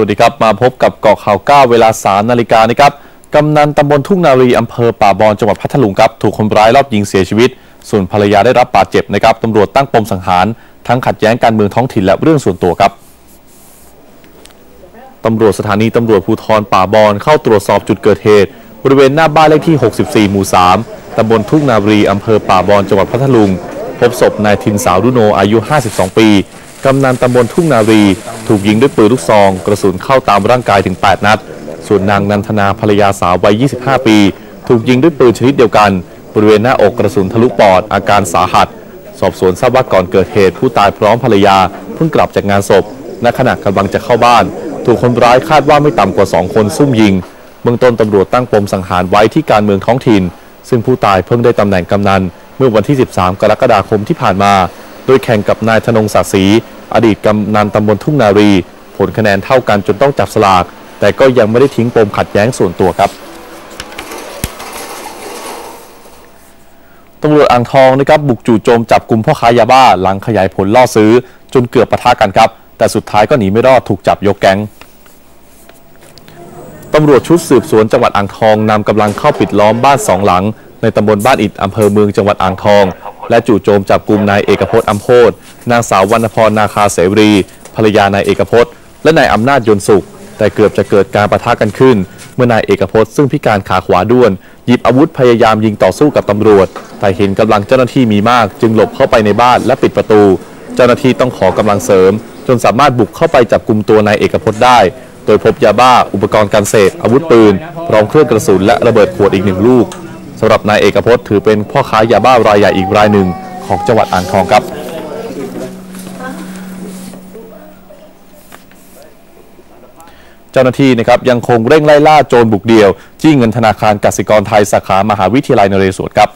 วัสดีครับ มาพบกับเกาะข่าวก้าเวลา 3 นาฬิกานะครับกำนันตำบลทุ่งนารีอำเภอป่าบอนจังหวัดพัทลุงครับถูกคนร้ายรอบยิงเสียชีวิต ส่วนภรรยาได้รับบาดเจ็บนะครับตำรวจตั้งปมสังหาร ทั้งขัดแย้งการเมืองท้องถิ่นและเรื่องส่วนตัวครับตำรวจสถานีตำรวจภูธรป่าบอนเข้าตรวจสอบจุดเกิดเหตุ บริเวณหน้าบ้านเลขที่ 64 หมู่ 3ตำบลทุ่งนารีอำเภอป่าบอนจังหวัดพัทลุง พบศพนายทินสาวรุโนอายุ 52 ปี กำนันตำบลทุ่งนารี ถูกยิงด้วยปืนลูกซอง กระสุนเข้าตามร่างกายถึง 8 นัด ส่วนนางนันทนาภรรยาสาววัย 25 ปี ถูกยิงด้วยปืนชนิดเดียวกัน บริเวณหน้าอกกระสุนทะลุปอดอาการสาหัส สอบสวนทราบว่าก่อนเกิดเหตุ ผู้ตายพร้อมภรรยาเพิ่งกลับจากงานศพและขณะกำลังจะเข้าบ้าน ถูกคนร้ายคาดว่าไม่ต่ำกว่า 2 คนซุ่มยิงเบื้องต้นตำรวจตั้งปมสังหารไว้ที่การเมืองท้องถิ่น ซึ่งผู้ตายเพิ่งได้ตำแหน่งกำนันเมื่อวันที่ 13 กรกฎาคมที่ผ่านมา โดยแข่งกับนายธนงศักดิ์ศรีอดีตกำนันตำบลทุ่งนารี ผลคะแนนเท่ากันจนต้องจับสลาก แต่ก็ยังไม่ได้ทิ้งปมขัดแย้งส่วนตัวครับตำรวจอ่างทองนะครับบุกจู่โจมจับกลุ่มพ่อค้ายาบ้าหลังขยายผลล่อซื้อ จนเกือบปะทะกันครับ แต่สุดท้ายก็หนีไม่รอดถูกจับยกแก๊งตำรวจชุดสืบสวนจังหวัดอ่างทองนำกำลังเข้าปิดล้อมบ้านสองหลัง ในตำบลบ้านอิฐอำเภอเมืองจังหวัดอ่างทอง และจู่โจมจับกลุ่มนายเอกพจน์อัมโพธนางสาววรรณพรนาคาเสรีภรรยานายเอกพจน์ และนายอำนาจยนสุข แต่เกือบจะเกิดการประทะกันขึ้น เมื่อนายเอกพจน์ซึ่งพิการขาขวาด้วน หยิบอาวุธพยายามยิงต่อสู้กับตำรวจ แต่เห็นกำลังเจ้าหน้าที่มีมาก จึงหลบเข้าไปในบ้านและปิดประตู เจ้าหน้าที่ต้องขอกำลังเสริม จนสามารถบุกเข้าไปจับกลุ่มตัวนายเอกพจน์ได้ โดยพบยาบ้า อุปกรณ์การเสพอาวุธปืนพร้อมเครื่องกระสุนและระเบิดขวดอีกหนึ่งลูก สำหรับนายเอกพจน์ถือเป็นพ่อค้ายาบ้ารายใหญ่อีกรายหนึ่งของจังหวัดอ่างทองครับเจ้าหน้าที่นะครับยังคงเร่งไล่ล่าโจรบุกเดี่ยว จี้เงินธนาคารกสิกรไทยสาขามหาวิทยาลัยนเรศวรครับ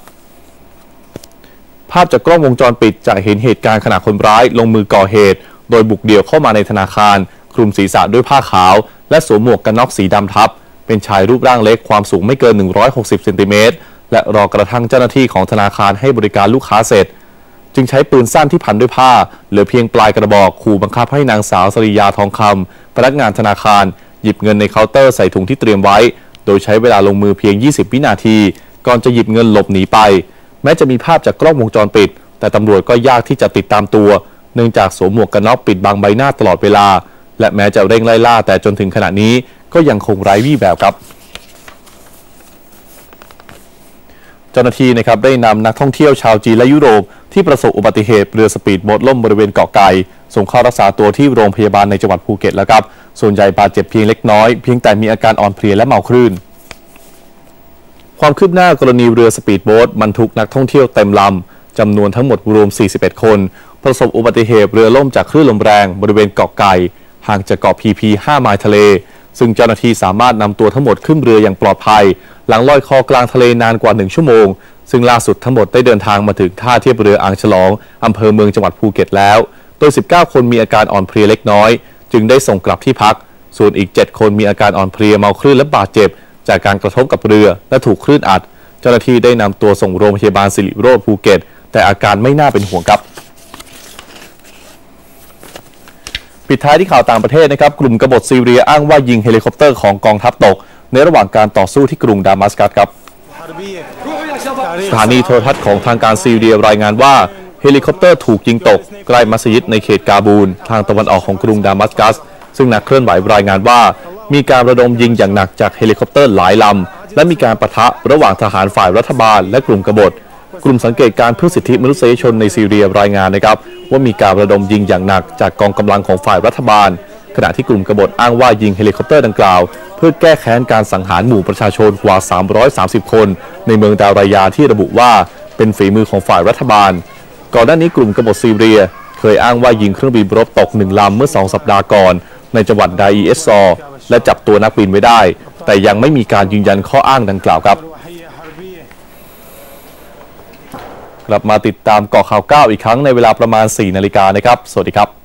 ภาพจากกล้องวงจรปิดจะเห็นเหตุการณ์ขณะคนร้ายลงมือก่อเหตุ โดยบุกเดี่ยวเข้ามาในธนาคาร คลุมศีรษะด้วยผ้าขาว และสวมหมวกกันน็อกสีดำทับ เป็นชายรูปร่างเล็กความสูงไม่เกิน 160เซนติเมตร และรอกระทั่งเจ้าหน้าที่ของธนาคารให้บริการลูกค้าเสร็จ จึงใช้ปืนสั้นที่พันด้วยผ้า เหลือเพียงปลายกระบอกขู่บังคับให้นางสาวสริยาทองคำพนักงานธนาคาร หยิบเงินในเคาน์เตอร์ใส่ถุงที่เตรียมไว้ โดยใช้เวลาลงมือเพียง 20 วินาที ก่อนจะหยิบเงินหลบหนีไป แม้จะมีภาพจากกล้องวงจรปิด แต่ตำรวจก็ยากที่จะติดตามตัว เนื่องจากสวมหมวกกันน็อกปิดบังใบหน้าตลอดเวลา และแม้จะเร่งไล่ล่าแต่จนถึงขณะนี้ก็ยังคงไร้วี่แววครับ เจ้าหน้าที่นะครับได้นำนักท่องเที่ยวชาวจีนและยุโรป ที่ประสบอุบัติเหตุเรือสปีดโบ๊ทล่มบริเวณเกาะไก่ส่งเข้ารักษาตัวที่โรงพยาบาลในจังหวัดภูเก็ตแล้วครับ ส่วนใหญ่บาดเจ็บเพียงเล็กน้อยเพียงแต่มีอาการอ่อนเพลียและเมาคลื่น ความคืบหน้ากรณีเรือสปีดโบ๊ทบรรทุกนักท่องเที่ยวเต็มลำจำนวนทั้งหมดรวม 41 คน ประสบอุบัติเหตุเรือล่มจากคลื่นลมแรงบริเวณเกาะไก่ห่างจากเกาะพีพี5ไมล์ทะเล ซึ่งเจ้าหน้าที่สามารถนำตัวทั้งหมดขึ้นเรืออย่างปลอดภัย หลังลอยคอกลางทะเลนานกว่า 1 ชั่วโมง ซึ่งล่าสุดทั้งหมดได้เดินทางมาถึงท่าเทียบเรืออ่างฉลองอำเภอเมืองจังหวัดภูเก็ตแล้ว โดย 19 คนมีอาการอ่อนเพลียเล็กน้อย จึงได้ส่งกลับที่พัก ส่วนอีก 7 คนมีอาการอ่อนเพลียเมาคลื่นและบาดเจ็บ จากการกระทบกับเรือและถูกคลื่นอัด เจ้าหน้าที่ได้นำตัวส่งโรงพยาบาลสิริโรธภูเก็ต แต่อาการไม่น่าเป็นห่วงครับ ปิดท้ายที่ข่าวต่างประเทศนะครับ กลุ่มกบฏซีเรียอ้างว่ายิงเฮลิคอปเตอร์ของกองทัพตก ในระหว่างการต่อสู้ที่กรุงดามัสกัสครับสถานีโทรทัศน์ของทางการซีเรียรายงานว่าเฮลิคอปเตอร์ถูกยิงตกใกล้มัสยิดในเขตกาบูล ทางตะวันออกของกรุงดามัสกัส ซึ่งนักเคลื่อนไหวรายงานว่า มีการระดมยิงอย่างหนักจากเฮลิคอปเตอร์หลายลำและมีการประทะระหว่างทหารฝ่ายรัฐบาลและกลุ่มกบฏ กลุ่มสังเกตการเพื่อสิทธิมนุษยชนในซีเรียรายงานนะครับ ว่ามีการระดมยิงอย่างหนักจากกองกำลังของฝ่ายรัฐบาล ขณะที่กลุ่มกบฏอ้างว่ายิงเฮลิคอปเตอร์ดังกล่าว เพื่อแก้แค้นการสังหารหมู่ประชาชนกว่า 330 คน ในเมืองดารายาที่ระบุว่าเป็นฝีมือของฝ่ายรัฐบาล ก่อนหน้านี้กลุ่มกบฏซีเรีย เคยอ้างว่ายิงเครื่องบินรบตกหนึ่งลำเมื่อสองสัปดาห์ก่อน ในจังหวัดไดเอสซอร์และจับตัวนักบินไว้ได้ แต่ยังไม่มีการยืนยันข้ออ้างดังกล่าวครับ กลับมาติดตามเกาะข่าว 9 อีกครั้งในเวลาประมาณ 4 นาฬิกานะครับ สวัสดีครับ